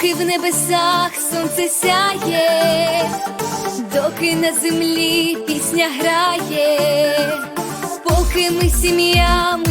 Доки в небесах сонце сяє, доки на землі пісня грає, поки ми сім'ям.